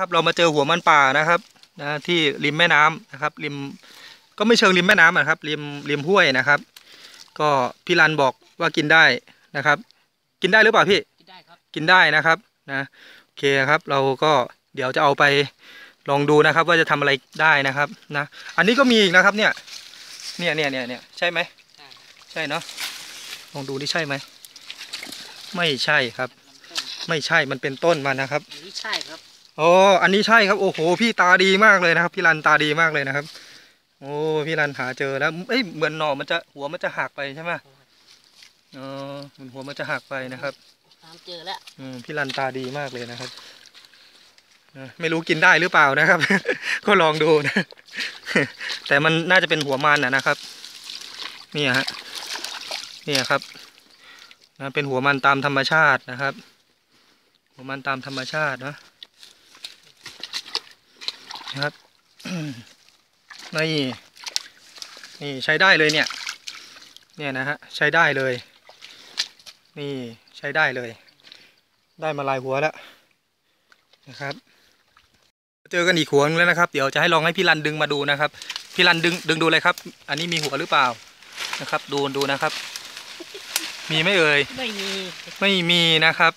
นะครับ เรามาเจอหัวมันป่านะครับนะที่ริมแม่น้ำนะครับ ริมก็ไม่เชิงริมแม่น้ำนะครับ ริมริมห้วยนะครับ ก็พี่รันบอกว่ากินได้นะครับ กินได้หรือเปล่าพี่กินได้ครับกินได้นะครับนะโอเคครับเราก็เดี๋ยวจะเอาไปลองดูนะครับ ว่าจะทำอะไรได้นะครับนะอันนี้ก็มีอีกนะครับเนี่ยเนี่ยเนี่ยเนี่ยเนี่ยใช่ไหมใช่ใช่เนาะลองดูที่ใช่ไหมไม่ใช่ครับลำต้นไม่ใช่มันเป็นต้นมันนะครับอันนี้ใช่ครับ โอ้อันนี้ใช่ครับ โอ้โห พี่ตาดีมากเลยนะครับ พี่รันตาดีมากเลยนะครับ โอ้พี่รันหาเจอแล้วเอ้ยเหมือนหน่อมันจะหัวมันจะหักไปใช่ไหมอ๋อเหมือนหัวมันจะหักไปนะครับตามเจอแล้วอืมพี่รันตาดีมากเลยนะครับนะไม่รู้กินได้หรือเปล่านะครับ ก็ลองดูนะ แต่มันน่าจะเป็นหัวมันนะนะครับเนี่ยฮะเนี่ยครับนะเป็นหัวมันตามธรรมชาตินะครับ หัวมันตามธรรมชาตินะ นะครับนี่นี่ใช้ได้เลยเนี่ย เนี่ยนะฮะใช้ได้เลย นี่ใช้ได้เลย ได้มาลายหัวแล้วนะครับ เจอกันอีกหัวนึงแล้วนะครับ เดี๋ยวจะให้ลองให้พี่รันดึงมาดูนะครับ พี่รันดึงดึงดูเลยครับ อันนี้มีหัวหรือเปล่านะครับ ดูดูนะครับ มีไหม่เอ่ยไม่มีไม่มีนะครับ